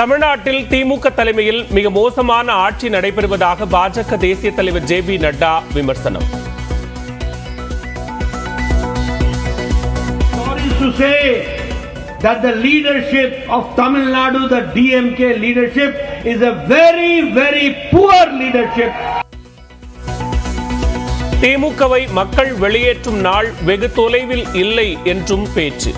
தமிழ்நாட்டில் திமுக தலைமையில் மிக மோசமான ஆட்சி நடைபெறுவதாக பாஜக தேசிய தலைவர் ஜே பி நட்டா விமர்சனம் to say that the leadership of Tamil Nadu, the DMK leadership, is a very, very poor leadership. திமுகவை மக்கள் வெளியேற்றும் நாள் வெகு தொலைவில் இல்லை என்றும் பேச்சு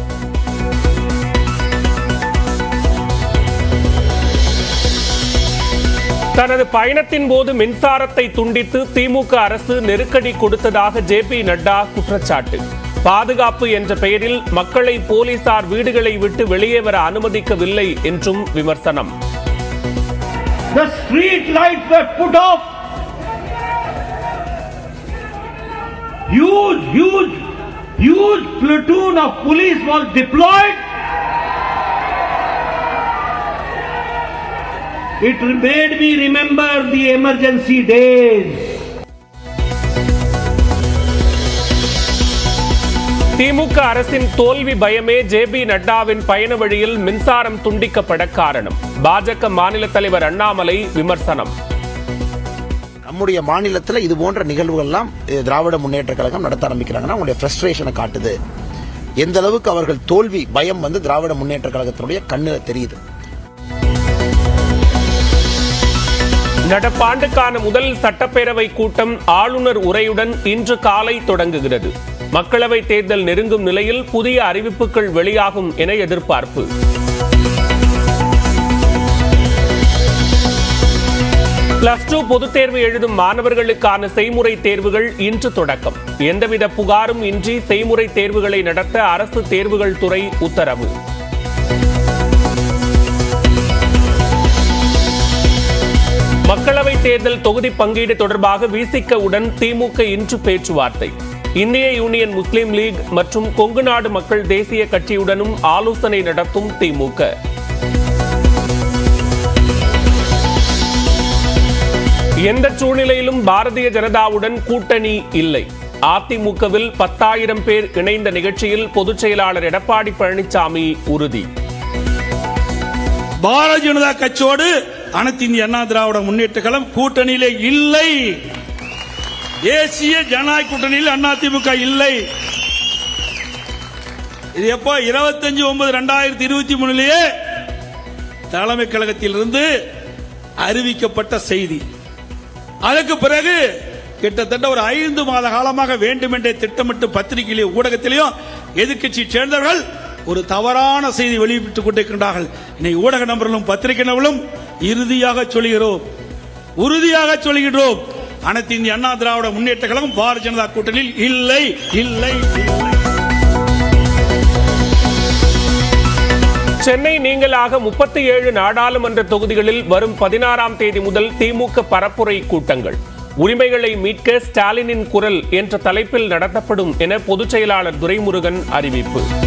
தனது பயணத்தின் போது மின்சாரத்தை துண்டித்து திமுக அரசு நெருக்கடி கொடுத்ததாக ஜே பி நட்டா குற்றச்சாட்டு பாதுகாப்பு என்ற பெயரில் மக்களை போலீசார் வீடுகளை விட்டு வெளியே வர அனுமதிக்கவில்லை என்றும் விமர்சனம் The street lights were put off. Huge, huge, huge platoon of police was deployed. It made me remember the emergency days. திமுக அரசின் தோல்வி பயமே ஜே பி நட்டாவின் பயண வழியில் மின்சாரம் துண்டிக்கப்பட காரணம். பாஜக மாநில தலைவர் அண்ணாமலை விமர்சனம். நம்முடைய மாநிலத்தில் இது போன்ற நிகழ்வுகள்லாம் திராவிட முன்னேற்ற கழகம் நடத்த ஆரம்பிக்கிறாங்கன்னா அவங்களுடைய ஃப்ரஸ்ட்ரேஷனை காட்டுது. எந்த அளவுக்கு அவர்கள் தோல்வி பயம் வந்து திராவிட முன்னேற்ற கழகத்தினுடைய கண்ணில் தெரியுது. நடப்பாண்டுக்கான முதல் சட்டப்பேரவை கூட்டம் ஆளுநர் உரையுடன் இன்று காலை தொடங்குகிறது. மக்களவை தேர்தல் நெருங்கும் நிலையில் புதிய அறிவிப்புகள் வெளியாகும் என எதிர்பார்ப்பு. பிளஸ் டூ பொதுத் தேர்வு எழுதும் மாணவர்களுக்கான செய்முறை தேர்வுகள் இன்று தொடக்கம். எந்தவித புகாரும் இன்றி செய்முறை தேர்வுகளை நடத்த அரசு தேர்வுகள் துறை உத்தரவு. தேர்தல் தொகுதி பங்கீடு தொடர்பாக விசிக உடன் திமுக இன்று பேச்சுவார்த்தை. இந்திய யூனியன் முஸ்லீம் லீக் மற்றும் கொங்கு நாடு மக்கள் தேசிய கட்சியுடனும் ஆலோசனை நடத்தும் திமுக. எந்த சூழ்நிலையிலும் பாரதிய ஜனதாவுடன் கூட்டணி இல்லை. அதிமுகவில் பத்தாயிரம் பேர் இணைந்த நிகழ்ச்சியில் பொதுச் செயலாளர் எடப்பாடி பழனிசாமி உறுதி. பாரதிய ஜனதா கட்சியோடு அனைத்து இந்திய அண்ணா திராவிட முன்னேற்ற கழகம் கூட்டணியிலே இல்லை. தேசிய ஜனநாயக கூட்டணியில் அதிமுக இல்லை. இது எப்போ? இருபத்தஞ்சு ஒன்பது ரெண்டாயிரத்தி இருபத்தி மூணுலயே தலைமை கழகத்திலிருந்து அறிவிக்கப்பட்ட செய்தி. அதற்கு பிறகு கிட்டத்தட்ட ஒரு ஐந்து மாத காலமாக வேண்டுமென்றே திட்டமிட்டு பத்திரிகையிலே ஊடகத்திலேயும் எதிர்க்கட்சி சேர்ந்தவர்கள் ஒரு தவறான செய்தி வெளியிட்டுக் கொண்டிருக்கின்றார்கள். இன்னைக்கு ஊடக நபர்களும் பத்திரிகை நபர்களும் இறுதியாக சொல்கிறோம் உறுதியாக சொல்கிறோம் அனைத்து இந்திய அண்ணா திராவிட முன்னேற்ற கழகம் பாரதிய ஜனதா கூட்டணியில் இல்லை இல்லை சென்னை நீங்களாக முப்பத்தி ஏழு நாடாளுமன்ற தொகுதிகளில் வரும் பதினாறாம் தேதி முதல் திமுக பரப்புரை கூட்டங்கள். உரிமைகளை மீட்க ஸ்டாலினின் குரல் என்ற தலைப்பில் நடத்தப்படும் என பொதுச் செயலாளர் துரைமுருகன் அறிவிப்பு.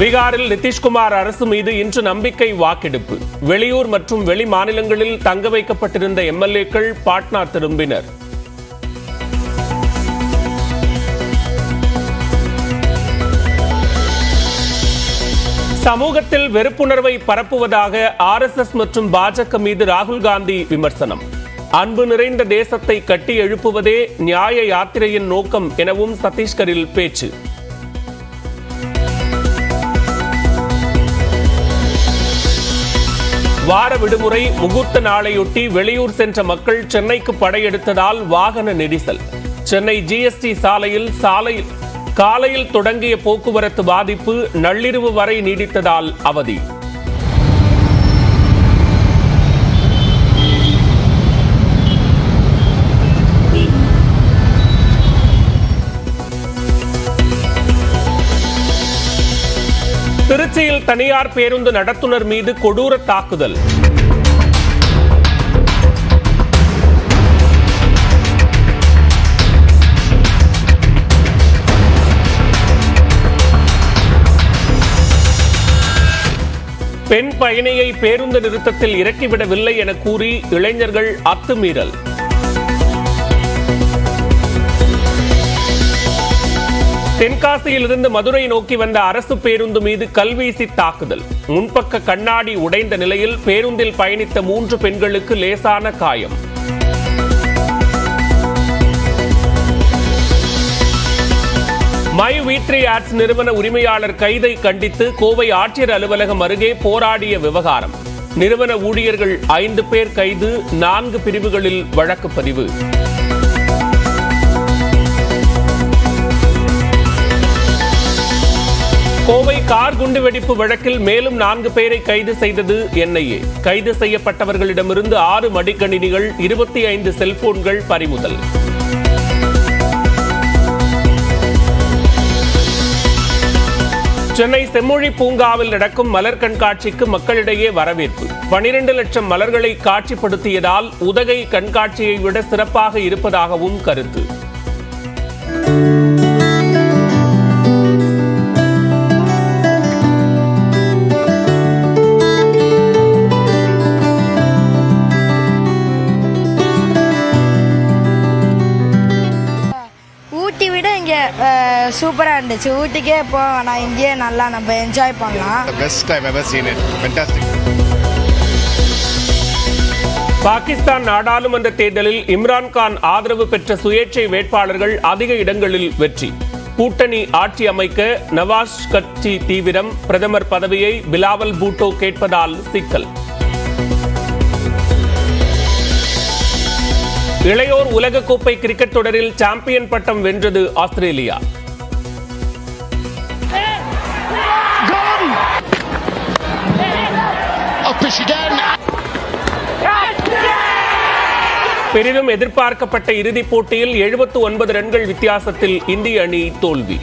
பீகாரில் நிதிஷ்குமார் அரசு மீது இன்று நம்பிக்கை வாக்கெடுப்பு. வெளியூர் மற்றும் வெளி மாநிலங்களில் தங்க வைக்கப்பட்டிருந்த எம்எல்ஏக்கள் பாட்னா திரும்பினர். சமூகத்தில் வெறுப்புணர்வை பரப்புவதாக ஆர்எஸ்எஸ் மற்றும் பாஜக மீது ராகுல் காந்தி விமர்சனம். அன்பு நிறைந்த தேசத்தை கட்டி எழுப்புவதே நியாய யாத்திரையின் நோக்கம் எனவும் சத்தீஸ்கரில் பேச்சு. வார விடுமுறை முகூர்த்த நாளையொட்டி வெளியூர் சென்ற மக்கள் சென்னைக்கு படையெடுத்ததால் வாகன நெரிசல். சென்னை ஜிஎஸ்டி சாலையில் சாலையில் காலையில் தொடங்கிய போக்குவரத்து பாதிப்பு நள்ளிரவு வரை நீடித்ததால் அவதி. திருச்சியில் தனியார் பேருந்து நடத்துனர் மீது கொடூர தாக்குதல். பெண் பயணியை பேருந்து நிறுத்தத்தில் இறக்கிவிடவில்லை என கூறி இளைஞர்கள் அத்துமீறல். தென்காசியிலிருந்து மதுரை நோக்கி வந்த அரசு பேருந்து மீது கல்வீசி தாக்குதல். முன்பக்க கண்ணாடி உடைந்த நிலையில் பேருந்தில் பயணித்த மூன்று பெண்களுக்கு லேசான காயம். மை வீட்ரி ஆட்ஸ் நிறுவன உரிமையாளர் கைதை கண்டித்து கோவை ஆட்சியர் அலுவலகம் அருகே போராடிய விவகாரம். நிறுவன ஊழியர்கள் ஐந்து பேர் கைது நான்கு பிரிவுகளில் வழக்கு பதிவு. கோவை கார் குண்டுவெடிப்பு வழக்கில் மேலும் நான்கு பேரை கைது செய்தது என்ஐஏ கைது செய்யப்பட்டவர்களிடமிருந்து ஆறு மடிக்கணினிகள் இருபத்தி ஐந்து செல்போன்கள் பறிமுதல். சென்னை செம்மொழி பூங்காவில் நடக்கும் மலர் கண்காட்சிக்கு மக்களிடையே வரவேற்பு. பனிரெண்டு லட்சம் மலர்களை காட்சிப்படுத்தியதால் உதகை கண்காட்சியை விட சிறப்பாக இருப்பதாகவும் கருத்து. இருந்துச்சு ஊட்டிக்கே போக வேணாம் இங்கேயே நல்லா நம்ம என்ஜாய் பண்ணலாம். Fantastic. பாகிஸ்தான் நாடாளுமன்ற தேர்தலில் இம்ரான்கான் ஆதரவு பெற்ற சுயேட்சை வேட்பாளர்கள் அதிக இடங்களில் வெற்றி கூட்டணி ஆட்சி அமைக்க நவாஸ் கட்சி தீவிரம் பிரதமர் பதவியை பிலாவல் பூட்டோ கேட்பதால் சிக்கல் இளையோர் உலகக்கோப்பை கிரிக்கெட் தொடரில் சாம்பியன் பட்டம் வென்றது ஆஸ்திரேலியா பெரிதும் எதிர்பார்க்கப்பட்ட இறுதிப் போட்டியில் 79 ஒன்பது ரன்கள் வித்தியாசத்தில் இந்திய அணி தோல்வி.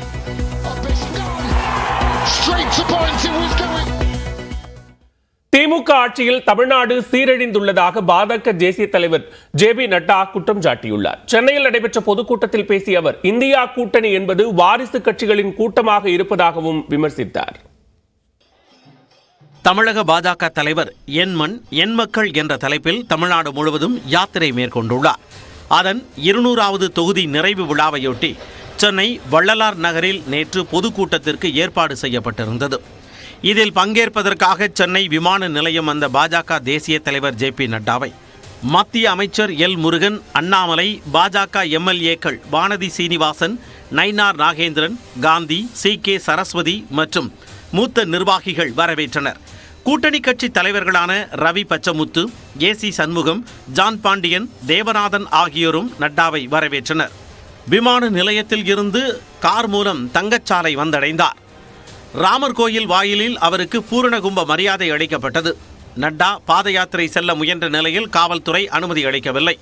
திமுக ஆட்சியில் தமிழ்நாடு சீரழிந்துள்ளதாக பாஜக தேசிய தலைவர் ஜே பி நட்டா குற்றம் சாட்டியுள்ளார். சென்னையில் நடைபெற்ற பொதுக்கூட்டத்தில் பேசிய அவர் இந்தியா கூட்டணி என்பது வாரிசு கட்சிகளின் கூட்டமாக இருப்பதாகவும் விமர்சித்தார். தமிழக பாஜக தலைவர் என் மண் என் மக்கள் என்ற தலைப்பில் தமிழ்நாடு முழுவதும் யாத்திரை மேற்கொண்டுள்ளார். அதன் இருநூறாவது தொகுதி நிறைவு விழாவையொட்டி சென்னை வள்ளலார் நகரில் நேற்று பொதுக்கூட்டத்திற்கு ஏற்பாடு செய்யப்பட்டிருந்தது. இதில் பங்கேற்பதற்காக சென்னை விமான நிலையம் வந்த பாஜக தேசிய தலைவர் ஜே பி நட்டாவை மத்திய அமைச்சர் எல் முருகன் அண்ணாமலை பாஜக எம்எல்ஏக்கள் வானதி சீனிவாசன் நயினார் நாகேந்திரன் காந்தி சி கே சரஸ்வதி மற்றும் மூத்த நிர்வாகிகள் வரவேற்றனர். கூட்டணி கட்சி தலைவர்களான Ravi Pachamuthu A C Shanmugam John Pandian Devanathan ஆகியோரும் நட்டாவை வரவேற்றனர். விமான நிலையத்தில் இருந்து கார் மூலம் தங்கச்சாலை வந்தடைந்தார். ராமர் கோயில் வாயிலில் அவருக்கு பூரணகும்ப மரியாதை அளிக்கப்பட்டது. நட்டா பாத யாத்திரை செல்ல முயன்ற நிலையில் காவல்துறை அனுமதி அளிக்கவில்லை.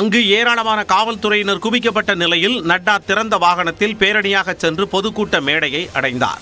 அங்கு ஏராளமான காவல்துறையினர் குவிக்கப்பட்ட நிலையில் நட்டா திறந்த வாகனத்தில் பேரணியாக சென்று பொதுக்கூட்ட மேடையை அடைந்தார்.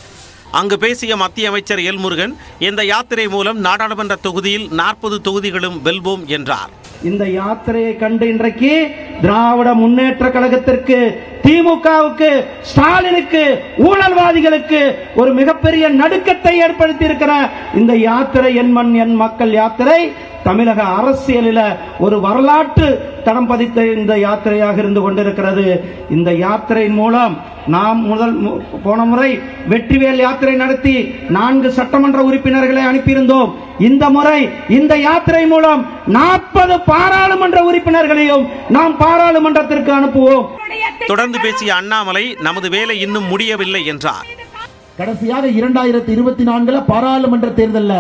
அங்கு பேசிய மத்திய அமைச்சர் எல்முருகன் இந்த யாத்திரை மூலம் நாடாளுமன்ற தொகுதியில் நாற்பது தொகுதிகளும் வெல்வோம் என்றார். இந்த யாத்திரையை கண்டு இன்றைக்கு திராவிட முன்னேற்ற கழகத்திற்கு திமுகவுக்கு ஸ்டாலினுக்கு ஊழல்வாதிகளுக்கு ஒரு மிகப்பெரிய நடுக்கத்தை ஏற்படுத்தி இருக்கிற இந்த யாத்திரை என் மண் என் மக்கள் யாத்திரை தமிழக அரசியலில் ஒரு வரலாற்று தடம் பதித்த இந்த யாத்திரையாக இருந்து கொண்டிருக்கிறது. இந்த யாத்திரையின் மூலம் நாம் முதல் மு- போன முறை வெற்றிவேல் யாத்திரை நடத்தி நான்கு சட்டமன்ற உறுப்பினர்களை அனுப்பியிருந்தோம். இந்த முறை இந்த யாத்திரை மூலம் நாற்பது பாராளுமன்ற உறுப்பினர்களையும் நாம் பாராளுமன்றத்திற்கு அனுப்புவோம். தொடர்ந்து பேசிய அண்ணாமலை நமது வேலை இன்னும் முடியவில்லை என்றார். கடைசியாக இரண்டாயிரத்தி இருபத்தி நான்குல பாராளுமன்ற தேர்தல்ல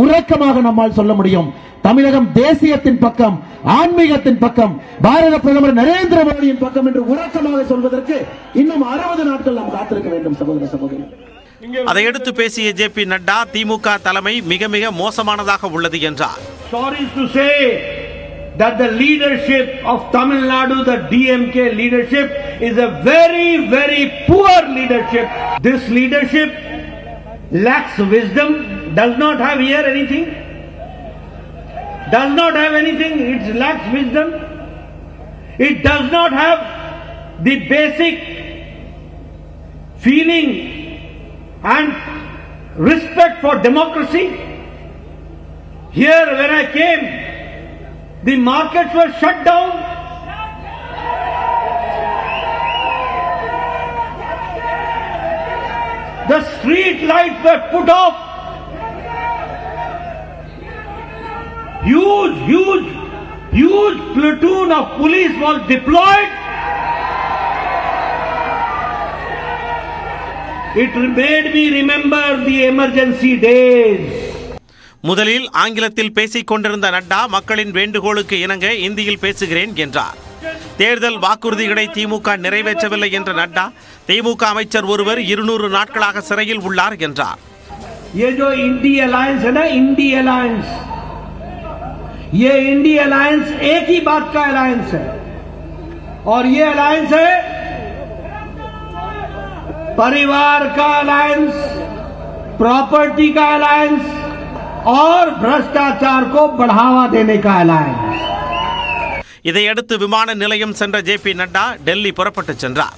உறக்கமாக நம்மால் சொல்ல முடியும். தமிழகம் தேசியத்தின் பக்கம் ஆன்மீகத்தின் பக்கம் பாரத பிரதமர் நரேந்திர மோடியின் பக்கம் என்று உறக்கமாக சொல்வதற்கு இன்னும் அறுபது நாட்கள் நாம் காத்திருக்க வேண்டும் சகோதர சகோதரி. அதையடுத்து பேசிய ஜே பி நட்டா திமுக தலைமை மிக மிக மோசமானதாக உள்ளது என்றார் Sorry to say that the leadership of Tamil Nadu, the DMK leadership, is a very, very poor leadership. This leadership lacks wisdom, does not have here anything, does not have anything, it lacks wisdom. It does not have the basic feeling and respect for democracy. Here, when I came, the markets were shut down. The street lights were put off. Huge, huge, huge platoon of police was deployed It made me remember the emergency days. முதலில் ஆங்கிலத்தில் பேசிக் கொண்டிருந்த நட்டா மக்களின் வேண்டுகோளுக்கு இணங்க இந்தியில் பேசுகிறேன் என்றார் தேர்தல் வாக்குறுதிகளை திமுக நிறைவேற்றவில்லை என்ற நட்டா திமுக அமைச்சர் ஒருவர் இருநூறு நாட்களாக சிறையில் உள்ளார் என்றார் ये जो इंडी अलायंस है ना इंडी अलायंस ये इंडी अलायंस एक ही बात का अलायंस है और ये अलायंस है परिवार का अलायंस प्रॉपर्टी का अलायंस और भ्रष्टाचार को बढ़ावा देने का अलायंस இதையடுத்து விமான நிலையம் சென்ற ஜே பி நட்டா டெல்லி புறப்பட்டுச் சென்றார்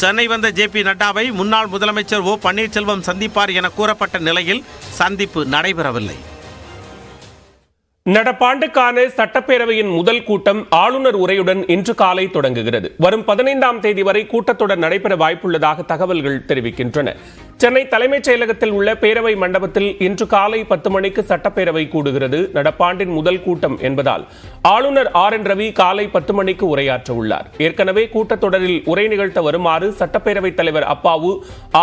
சென்னை வந்த ஜே பி நட்டாவை முன்னாள் முதலமைச்சர் ஓ பன்னீர்செல்வம் சந்திப்பார் என கூறப்பட்ட நிலையில் சந்திப்பு நடைபெறவில்லை நடப்பாண்டுக்கான சட்டப்பேரவையின் முதல் கூட்டம் ஆளுநர் உரையுடன் இன்று காலை தொடங்குகிறது. வரும் பதினைந்தாம் தேதி வரை கூட்டத்தொடர் நடைபெற வாய்ப்புள்ளதாக தகவல்கள் தெரிவிக்கின்றன. சென்னை தலைமைச் செயலகத்தில் உள்ள பேரவை மண்டபத்தில் இன்று காலை பத்து மணிக்கு சட்டப்பேரவை கூடுகிறது. நடப்பாண்டின் முதல் கூட்டம் என்பதால் ஆளுநர் ஆர் என் ரவி காலை பத்து மணிக்கு உரையாற்ற உள்ளார். ஏற்கனவே கூட்டத்தொடரில் உரை நிகழ்த்த வருமாறு சட்டப்பேரவைத் தலைவர் அப்பாவு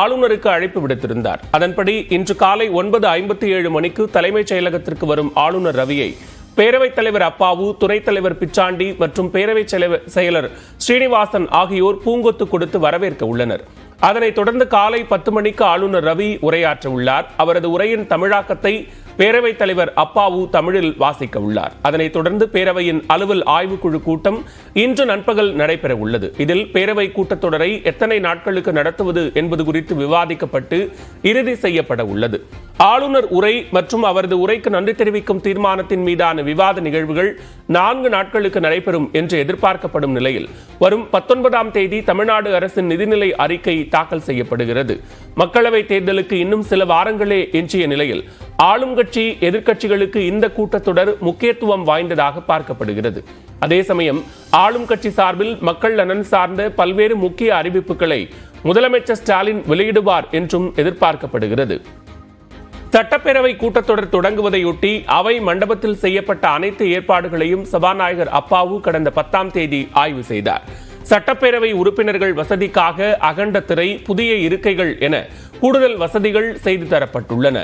ஆளுநருக்கு அழைப்பு விடுத்திருந்தார். அதன்படி இன்று காலை ஒன்பது ஐம்பத்தி ஏழு மணிக்கு தலைமைச் செயலகத்திற்கு வரும் ஆளுநர் ரவியை பேரவைத் தலைவர் அப்பாவு துணைத் தலைவர் பிச்சாண்டி மற்றும் பேரவைச் செயலர் செயலர் ஸ்ரீனிவாசன் ஆகியோர் பூங்கொத்து கொடுத்து வரவேற்க உள்ளனர். அதனைத் தொடர்ந்து காலை பத்து மணிக்கு ஆளுநர் ரவி உரையாற்ற உள்ளார் அவரது உரையின் தமிழாக்கத்தை பேரவைத் தலைவர் அப்பாவு தமிழில் வாசிக்க உள்ளார். அதனைத் தொடர்ந்து பேரவையின் அலுவல் ஆய்வுக்குழு கூட்டம் இன்று நண்பகல் நடைபெற உள்ளது. இதில் பேரவை கூட்டத்தொடரை எத்தனை நாட்களுக்கு நடத்துவது என்பது குறித்து விவாதிக்கப்பட்டு இறுதி செய்யப்பட உள்ளது. ஆளுநர் உரை மற்றும் அவரது உரைக்கு நன்றி தெரிவிக்கும் தீர்மானத்தின் மீதான விவாத நிகழ்வுகள் நான்கு நாட்களுக்கு நடைபெறும் என்று எதிர்பார்க்கப்படும் நிலையில் வரும் பத்தொன்பதாம் தேதி தமிழ்நாடு அரசின் நிதிநிலை அறிக்கை தாக்கல் செய்யப்படுகிறது. மக்களவைத் தேர்தலுக்கு இன்னும் சில வாரங்களே எஞ்சிய நிலையில் ஆளும் கட்சி எதிர்க்கட்சிகளுக்கு இந்த கூட்டத்தொடர் முக்கியத்துவம் வாய்ந்ததாக பார்க்கப்படுகிறது. அதே சமயம் ஆளும் கட்சி சார்பில் மக்கள் நலன் சார்ந்த பல்வேறு முக்கிய அறிவிப்புகளை முதலமைச்சர் ஸ்டாலின் வெளியிடுவார் என்றும் எதிர்பார்க்கப்படுகிறது. சட்டப்பேரவை கூட்டத்தொடர் தொடங்குவதையொட்டி அவை மண்டபத்தில் செய்யப்பட்ட அனைத்து ஏற்பாடுகளையும் சபாநாயகர் அப்பாவு கடந்த பத்தாம் தேதி ஆய்வு செய்தார். சட்டப்பேரவை உறுப்பினர்கள் வசதிக்காக அகண்ட திரை புதிய இருக்கைகள் என கூடுதல் வசதிகள் செய்து தரப்பட்டுள்ளன.